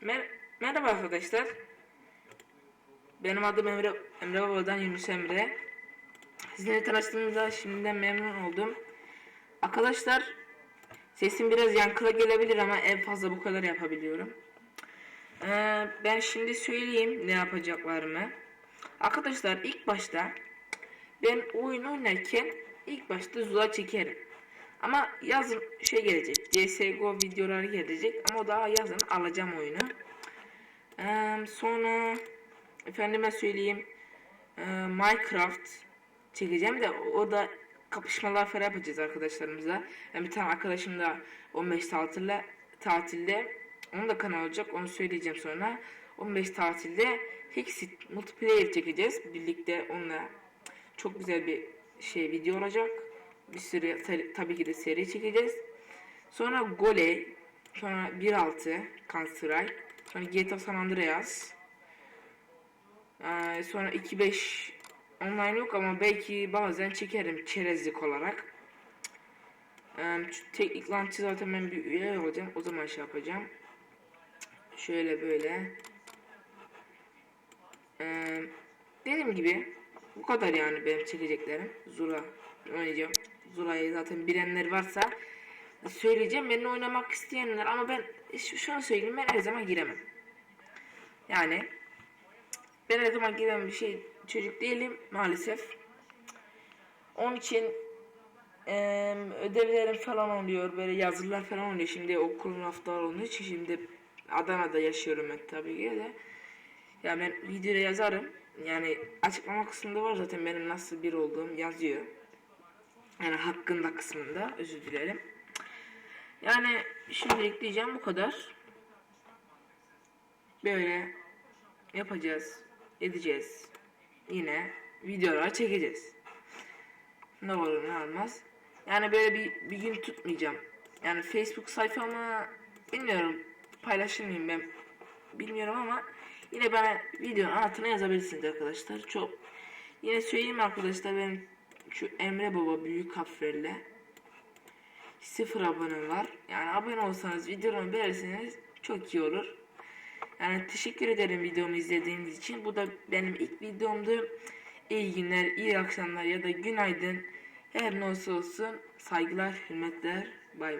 Mer Merhaba arkadaşlar. Benim adım Emre, Emre Baba'dan Yunus Emre. Sizinle tanıştığımda şimdiden memnun oldum. Arkadaşlar sesim biraz yankıla gelebilir ama en fazla bu kadar yapabiliyorum. Ee, ben şimdi söyleyeyim ne yapacaklarımı. Arkadaşlar ilk başta ben oyun oynarken ilk başta Zula çekerim. Ama yazın şey gelecek. CSGO videoları gelecek ama daha yazın alacağım oyunu. Ee, sonra efendime söyleyeyim ee, Minecraft çekeceğim de o da kapışmalar falan yapacağız arkadaşlarımızla. Yani bir tane arkadaşım da 15 tatilde tatilde onun da kanal olacak onu söyleyeceğim sonra. 15 tatilde Hexit multiplayer çekeceğiz. Birlikte onunla çok güzel bir şey video olacak. Bir sürü ta- tabii ki de seri çekeceğiz. Sonra Goley, sonra 1.6 Counter-Strike, sonra GTA San Andreas, ee, sonra 2.5 online yok ama belki bazen çekerim çerezlik olarak. Ee, teknik launch'ı zaten ben bir üye olacağım. O zaman şey yapacağım. Şöyle böyle. Ee, dediğim gibi bu kadar yani benim çekeceklerim. Zula oynayacağım. Zula'yı zaten bilenler varsa söyleyeceğim. Benimle oynamak isteyenler ama ben şu- şunu söyleyeyim ben her zaman giremem. Yani ben her zaman giren bir şey çocuk değilim maalesef. Onun için eee ödevlerim falan oluyor böyle yazılar falan oluyor. Şimdi okulun haftaları olduğu için şimdi Adana'da yaşıyorum ben tabii ki de. Ya ben videoya yazarım. Yani açıklama kısmında var zaten benim nasıl bir olduğum yazıyor. Yani hakkında kısmında özür dilerim. Yani şimdilik diyeceğim bu kadar. Böyle yapacağız, edeceğiz. Yine videolar çekeceğiz. Ne olur ne olmaz. Yani böyle bir, bir gün tutmayacağım. Yani Facebook sayfama bilmiyorum paylaşır mıyım ben bilmiyorum ama yine bana videonun altına yazabilirsiniz arkadaşlar. Çok yine söyleyeyim arkadaşlar benim şu Emre Baba büyük harflerle sıfır abone var. Yani abone olsanız videomu beğenirseniz çok iyi olur. Yani teşekkür ederim videomu izlediğiniz için. Bu da benim ilk videomdu. İyi günler, iyi akşamlar ya da günaydın. Her ne olsa olsun saygılar, hürmetler. Bay bay.